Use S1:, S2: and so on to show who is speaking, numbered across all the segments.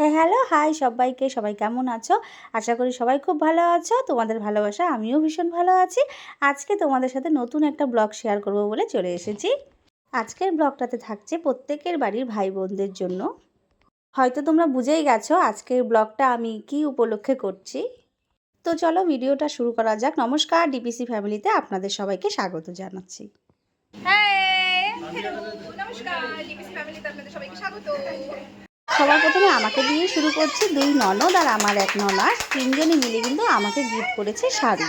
S1: হ্যাঁ hello, high সবাইকে। সবাই কেমন আছো? আশা করি সবাই খুব ভালো আছো। তোমাদের ভালোবাসা, আমিও ভীষণ ভালো আছি। আজকে তোমাদের সাথে নতুন একটা ব্লগ শেয়ার করব বলে চলে এসেছি। আজকের ব্লগটাতে থাকছে প্রত্যেকের বাড়ির ভাই বোনদের জন্য। হয়তো তোমরা বুঝেই গেছো আজকের ব্লগটা আমি কি উপলক্ষে করছি। তো চলো ভিডিওটা শুরু করা যাক। নমস্কার, ডিপিসি ফ্যামিলিতে আপনাদের সবাইকে স্বাগত জানাচ্ছি।
S2: হ্যালো নমস্কার, ডিপিস ফ্যামিলিতে আপনাদের সবাইকে স্বাগত।
S1: সবার প্রথমে আমাকে দিয়ে শুরু করছি দুই ননদ আর আমার এক ননাস তিনজনই মিলে কিন্তু আমাকে গিফট করেছে শাড়ি।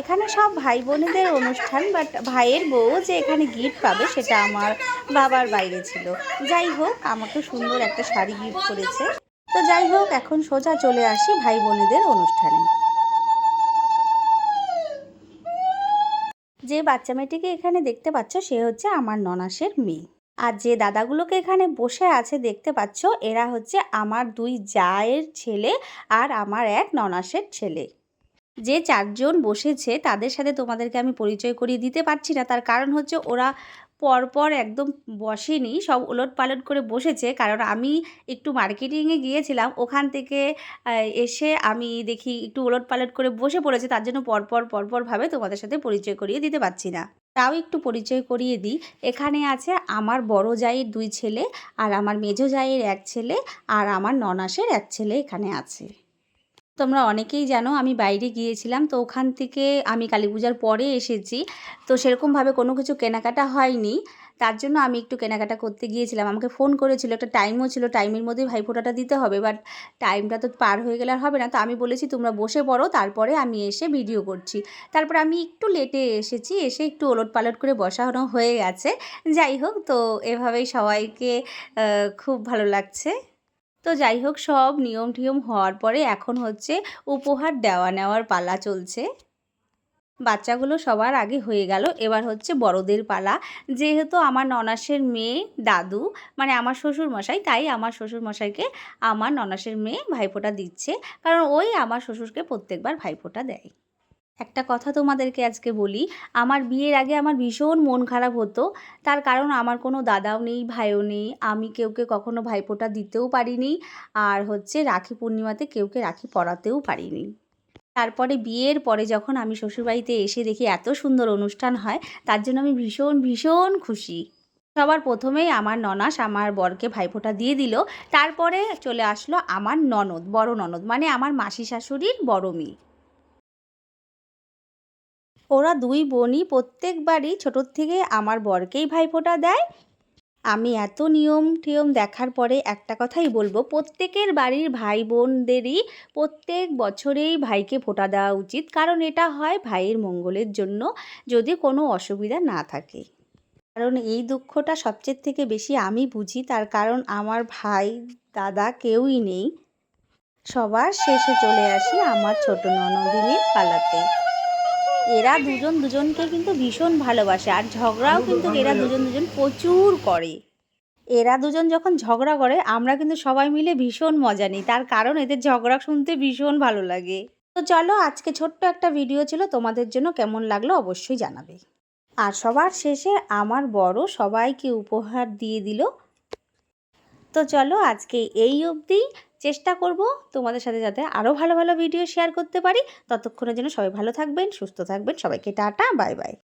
S1: এখানে সব ভাই বোনেদের অনুষ্ঠান বাট ভাইয়ের বউ যে এখানে গিফট পাবে সেটা আমার বাবার বাইরে ছিল। যাই হোক, আমাকে সুন্দর একটা শাড়ি গিফট করেছে। তো যাই হোক, এখন সোজা চলে আসি ভাই বোনেদের অনুষ্ঠানে। যে বাচ্চা মেয়েটিকে এখানে দেখতে পাচ্ছ, সে হচ্ছে আমার ননাসের মেয়ে। আর যে দাদাগুলোকে এখানে বসে আছে দেখতে পাচ্ছ, এরা হচ্ছে আমার দুই জায়ের ছেলে আর আমার এক ননাসের ছেলে। যে চারজন বসেছে, তাদের সাথে তোমাদেরকে আমি পরিচয় করিয়ে দিতে পারছি না। তার কারণ হচ্ছে ওরা পরপর একদম বসেনি, সব ওলট পালট করে বসেছে। কারণ আমি একটু মার্কেটিংয়ে গিয়েছিলাম, ওখান থেকে এসে আমি দেখি একটু ওলট পালট করে বসে পড়েছে। তার জন্য পরপর পরপরভাবে তোমাদের সাথে পরিচয় করিয়ে দিতে পারছি না। তাও একটু পরিচয় করিয়ে দিই। এখানে আছে আমার বড় জায়ের দুই ছেলে আর আমার মেজো জায়ের এক ছেলে আর আমার ননাসের এক ছেলে এখানে আছে। তোমরা অনেকেই জানো আমি বাইরে গিয়েছিলাম তো ওখান থেকে আমি কালী পূজার পরে এসেছি। তো সেরকমভাবে কোনো কিছু কেনাকাটা হয়নি। তার জন্য আমি একটু কেনাকাটা করতে গিয়েছিলাম। আমাকে ফোন করেছিল, একটা টাইমও ছিল টাইমের মধ্যেই ভাইফোঁটাটা দিতে হবে বাট টাইমটা তো পার হয়ে গেলে আর হবে না। তো আমি বলেছি, তোমরা বসে পড়ো, তারপরে আমি এসে ভিডিও করছি। তারপর আমি একটু লেটে এসেছি, এসে একটু ওলট পালট করে বসানো হয়ে গেছে। যাই হোক, তো এভাবেই সবাইকে খুব ভালো লাগছে। তো যাই হোক, সব নিয়ম টিয়ম হওয়ার পরে এখন হচ্ছে উপহার দেওয়া নেওয়ার পালা চলছে। বাচ্চাগুলো সবার আগে হয়ে গেল। এবার হচ্ছে বড়দের পালা। যেহেতু আমার ননাসের মেয়ে দাদু মানে আমার শ্বশুর মশাই তাই আমার শ্বশুর মশাইকে আমার ননাসের মেয়ে ভাইফোঁটা দিচ্ছে। কারণ ওই আমার শ্বশুরকে প্রত্যেকবার ভাইফোঁটা দেয়। একটা কথা তোমাদেরকে আজকে বলি, আমার বিয়ের আগে আমার ভীষণ মন খারাপ হতো। তার কারণ আমার কোনো দাদাও নেই, ভাইও নেই। আমি কেউকে কখনো ভাইফোঁটা দিতেও পারিনি। আর হচ্ছে রাখি পূর্ণিমাতে কেউকে রাখি পরাতেও পারিনি। তারপরে বিয়ের পরে যখন আমি শ্বশুরবাড়িতে এসে দেখি এত সুন্দর অনুষ্ঠান হয়, তার জন্য আমি ভীষণ ভীষণ খুশি। সবার প্রথমেই আমার ননাস আমার বরকে ভাইফোঁটা দিয়ে দিল, তারপরে চলে আসলো আমার ননদ, বড় ননদ মানে আমার মাসি শাশুড়ির বড় মেয়ে। ওরা দুই বোনই প্রত্যেকবারই ছোটোর থেকে আমার বরকেই ভাইফোঁটা দেয় আমি এত নিয়ম টিয়ম দেখার পরে একটা কথাই বলব, প্রত্যেকের বাড়ির ভাই বোনদেরই প্রত্যেক বছরেই ভাইকে ফোঁটা দেওয়া উচিত। কারণ এটা হয় ভাইয়ের মঙ্গলের জন্য, যদি কোনো অসুবিধা না থাকে। কারণ এই দুঃখটা সবচেয়ে থেকে বেশি আমি বুঝি, তার কারণ আমার ভাই, দাদা কেউই নেই। সবার শেষে চলে আসি আমার ছোট ননদিনের পালাতে। এরা দুজন দুজনকে কিন্তু ভীষণ ভালোবাসে আর ঝগড়াও কিন্তু এরা দুজন দুজন প্রচুর করে। এরা দুজন যখন ঝগড়া করে আমরা কিন্তু সবাই মিলে ভীষণ মজা নিই। তার কারণ এদের ঝগড়া শুনতে ভীষণ ভালো লাগে। তো চলো আজকে ছোট্ট একটা ভিডিও ছিল তোমাদের জন্য কেমন লাগল অবশ্যই জানাবে। আর সবার শেষে আমার বড় সবাইকে উপহার দিয়ে দিল। তো চলো আজকে এই অবধি। চেষ্টা করব তোমাদের সাথে যাতে আরও ভালো ভালো ভিডিও শেয়ার করতে পারি। ততক্ষণের জন্য সবাই ভালো থাকবেন, সুস্থ থাকবেন। সবাইকে টাটা বাই বাই